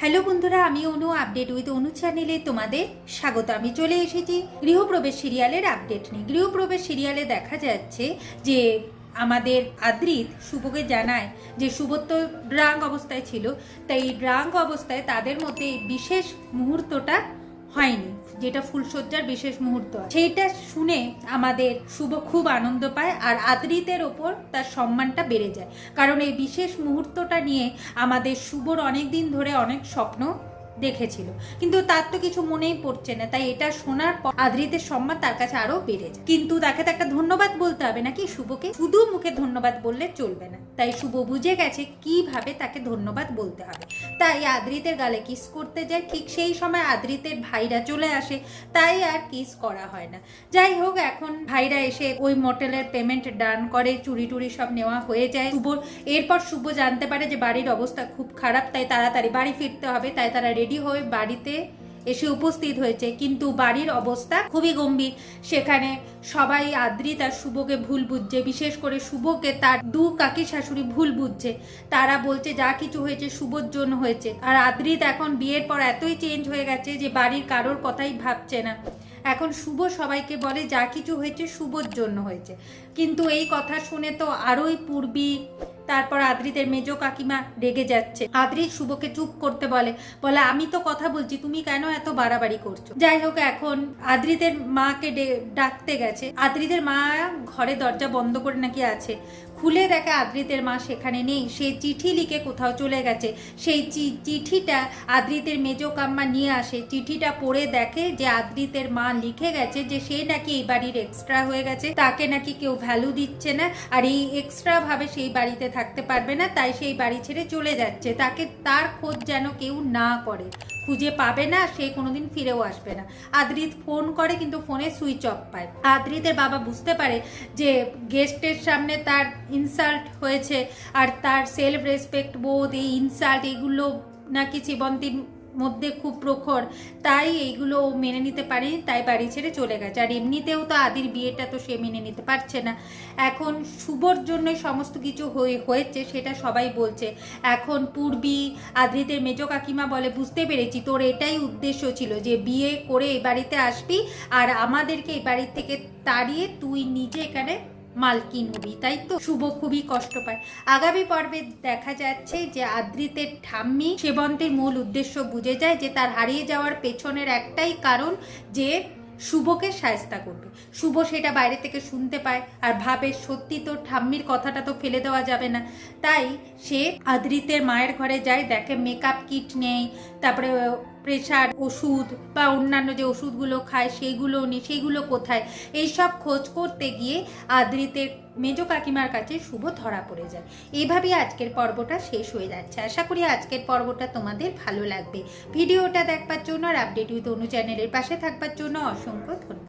Hello বন্ধুরা, আমি অনু update with অনু চ্যানেলে তোমাদের স্বাগত। আমি চলে এসেছি গৃহপ্রবেশ সিরিয়ালের আপডেট নিয়ে। গৃহপ্রবেশ সিরিয়ালে দেখা যাচ্ছে যে আমাদের আদ্রিত শুভকে জানায় যে শুভত্ব তো ড্রাং অবস্থায় ছিল, তাই এই ড্রাং অবস্থায় তাদের মধ্যে বিশেষ মুহূর্তটা হয়নি, যেটা ফুলশয্যার বিশেষ মুহূর্ত সেইটা শুনে আমাদের শুভ খুব আনন্দ পায় আর আদ্রিতের ওপর তার সম্মানটা বেড়ে যায়। কারণ এই বিশেষ মুহূর্তটা নিয়ে আমাদের শুভর অনেক দিন ধরে অনেক স্বপ্ন দেখেছিল। কিন্তু তার তো কিছু মনেই পড়ছে না। তাই এটা শোনার পর আদ্রিতের সম্মান তার কাছে আরও বেড়ে যায়। কিন্তু তাকে তো একটা ধন্যবাদ বলতে হবে নাকি শুভকে? শুধু মুখে ধন্যবাদ বললে চলবে না। তাই শুভ বুঝে গেছে কীভাবে তাকে ধন্যবাদ বলতে হবে। তাই আদ্রিতের গালে কিস করতে যায়। ঠিক সেই সময় আদ্রিতের ভাইরা চলে আসে। তাই আর কিস করা হয় না। যাই হোক, এখন ভাইরা এসে ওই মোটেলের পেমেন্ট ডান করে। চুরি টুরি সব নেওয়া হয়ে যায়। শুভ এরপর শুভ জানতে পারে যে বাড়ির অবস্থা খুব খারাপ। তাই তাড়াতাড়ি বাড়ি ফিরতে হবে। তাই তারা রেডি হয়ে বাড়িতে এসে উপস্থিত হয়েছে। কিন্তু বাড়ির অবস্থা খুবই গম্ভীর। সেখানে সবাই আদ্রি তার শুভকে ভুল বুঝছে। বিশেষ করে শুভকে তার দু কাকি শাশুড়ি ভুল বুঝছে। তারা বলছে, যা কিছু হয়েছে শুভর জন্য হয়েছে। আর আদ্রিত এখন বিয়ের পর এতই চেঞ্জ হয়ে গেছে যে বাড়ির কারোর কথাই ভাবছে না। এখন শুভ সবাইকে বলে, যা কিছু হয়েছে শুভর জন্য হয়েছে। কিন্তু এই কথা শুনে তো আরোই পূর্বী, তারপর আদ্রিতের মেজ কাকিমা রেগে যাচ্ছে। আদ্রিত শুভকে চুপ করতে বলে বলে, আমি তো কথা বলছি, তুমি কেন এত বাড়াবাড়ি করছ? যাই হোক, এখন আদ্রিতের মাকে ডাকতে গেছে। আদ্রিতের মা ঘরে দরজা বন্ধ করে নাকি আছে। খুলে দেখে আদ্রিতের মা সেখানে নেই। সে চিঠি লিখে কোথাও চলে গেছে। সেই চিঠিটা আদ্রিতের মেজ কাম্মা নিয়ে আসে। চিঠিটা পড়ে দেখে যে আদ্রিতের মা লিখে গেছে যে সে নাকি এই বাড়ির এক্সট্রা হয়ে গেছে। তাকে নাকি কেউ ভ্যালু দিচ্ছে না। আর এই এক্সট্রা ভাবে সেই বাড়িতে থাকতে পারবে না। তাই সেই বাড়ি ছেড়ে চলে যাচ্ছে। তাকে, তার খোঁজ যেন কেউ না করে। খুঁজে পাবে না, সে কোনোদিন ফিরেও আসবে না। আদ্রিত ফোন করে কিন্তু ফোনে সুইচ অফ পায়। আদ্রিতের বাবা বুঝতে পারে যে গেস্টের সামনে তার ইনসাল্ট হয়েছে আর তার সেলফ রেসপেক্ট বোধ, এই ইনসাল্ট এগুলো নাকি জীবন্তীর মধ্যে খুব প্রখর, তাই এইগুলো মেনে নিতে পারেনি, তাই বাড়ি ছেড়ে চলে গেছে। আর এমনিতেও তো আদির বিয়েটা তো সে মেনে নিতে পারছে না। এখন শুভর জন্যই সমস্ত কিছু হয়ে, হয়েছে, সেটা সবাই বলছে। এখন পূর্বী, আদ্রিতের মেজ কাকিমা বলে, বুঝতে পেরেছি, তোর এটাই উদ্দেশ্য ছিল যে বিয়ে করে এই বাড়িতে আসবি, আর আমাদেরকে এই বাড়ির থেকে তাড়িয়ে তুই নিজে এখানে মালকিন হবি তাই তো? শুভ খুবই কষ্ট পায়। আগামী পর্বে দেখা যাচ্ছে যে আদ্রিতের ঠাম্মি সেবন্তের মূল উদ্দেশ্য বুঝে যায় যে তার হারিয়ে যাওয়ার পেছনের একটাই কারণ যে শুভকে সায়স্তা করবে। শুভ সেটা বাইরে থেকে শুনতে পায় আর ভাবে, সত্যি তো ঠাম্মির কথাটা তো ফেলে দেওয়া যাবে না। তাই সে আদ্রিতের মায়ের ঘরে যায়, দেখে মেকআপ কিট নেই, তারপরে প্রেশার ওষুধ বা অন্যান্য যে ওষুধগুলো খায় সেইগুলো নি সেইগুলো কোথায়? এইসব খোঁজ করতে গিয়ে আদ্রিতের মেজ কাকিমার কাছে শুভ ধরা পড়ে যায়। এইভাবেই আজকের পর্বটা শেষ হয়ে যাচ্ছে। আশা করি আজকের পর্বটা তোমাদের ভালো লাগবে। ভিডিওটা দেখবার জন্য আর আপডেট উইথ অনু চ্যানেলের পাশে থাকবার জন্য অসংখ্য ধন্যবাদ।